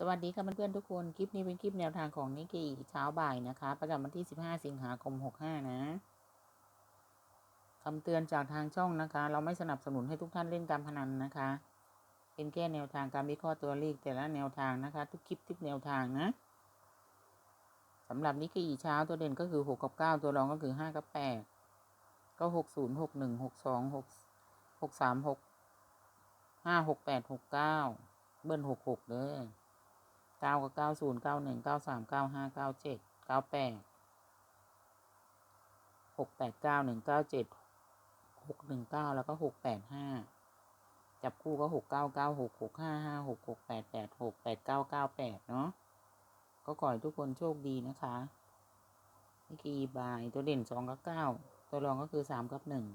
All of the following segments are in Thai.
สวัสดีค่ะเพื่อนๆทุกคน คลิปนี้เป็นคลิปแนวทางของนิกเกอีเช้าบ่ายนะคะ ประจำวันที่ 15 สิงหาคม 65 นะคำเตือนจากทางช่องนะคะ เราไม่สนับสนุนให้ทุกท่านเล่นการพนันนะคะ เป็นแค่แนวทางการวิเคราะห์ตัวเลขแต่ละแนวทางนะคะ ทุกคลิปทุกแนวทางนะสำหรับนิกเกอีเช้าตัวเด่นก็คือ 6 กับ 9 ตัวรองก็คือ 5 กับ 8 ก็ 60 61 62 6 63 6 5 6 8 6 9 เบิ้ล66เด้อ เก้ากับเก้าศูนย์เก้าหนึ่งเก้าสามเก้าห้าเก้าเจ็ดเก้าแปดหกแปดเก้าหนึ่งเก้าเจ็ดหกหนึ่งเก้าแล้วก็หกแปดห้าจับคู่ก็หกเก้าเก้าหกหกห้าห้าหกหกแปดแปดหกแปดเก้าเก้าแปดเนาะก็ขอให้ทุกคนโชคดีนะคะนี่คือบายตัวเด่นสองกับเก้าตัวรองก็คือสามกับหนึ่ง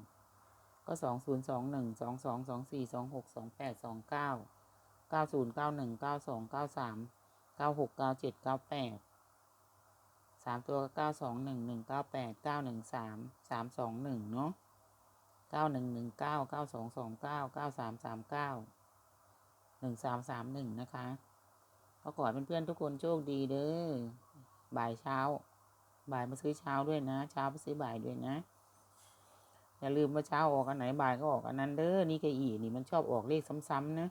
ก็สองศูนย์สองหนึ่งสองสองสองสี่สองหกสองแปดสองเก้าเก้าศูนย์เก้าหนึ่งเก้าสองเก้าสาม เก้าหกเก้าเจ็ดเก้าแปดสามตัวเก้าสองหนึ่งหนึ่งเก้าแปดเก้าหนึ่งสามสามสองหนึ่งเนาะเก้าหนึ่งหนึ่งเก้าเก้าสองสองเก้าเก้าสามสามเก้าหนึ่งสามสามหนึ่งนะคะก็ขอให้เพื่อนๆทุกคนโชคดีเด้อบ่ายเช้า บ่ายมาซื้อเช้าด้วยนะ เช้าไปซื้อบ่ายด้วยนะ อย่าลืมว่าเช้าออกอันไหนบ่ายก็ออกอันนั้นเด้อนี่กอีนี่มันชอบออกเลขซ้ำๆนะ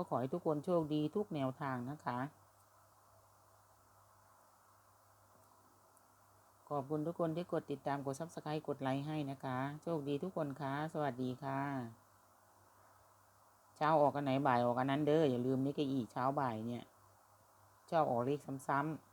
ก็ขอให้ทุกคนโชคดีทุกแนวทางนะคะ ขอบคุณทุกคนที่กดติดตามกดซับสไครต์กดไลค์ให้นะคะ โชคดีทุกคนคะสวัสดีค่ะ เช้าออกกันไหนบ่ายออกกันนั้นเด้ออย่าลืมนี่ก็อีกเช้าบ่ายเนี่ยชอบออกเลขซ้ำๆ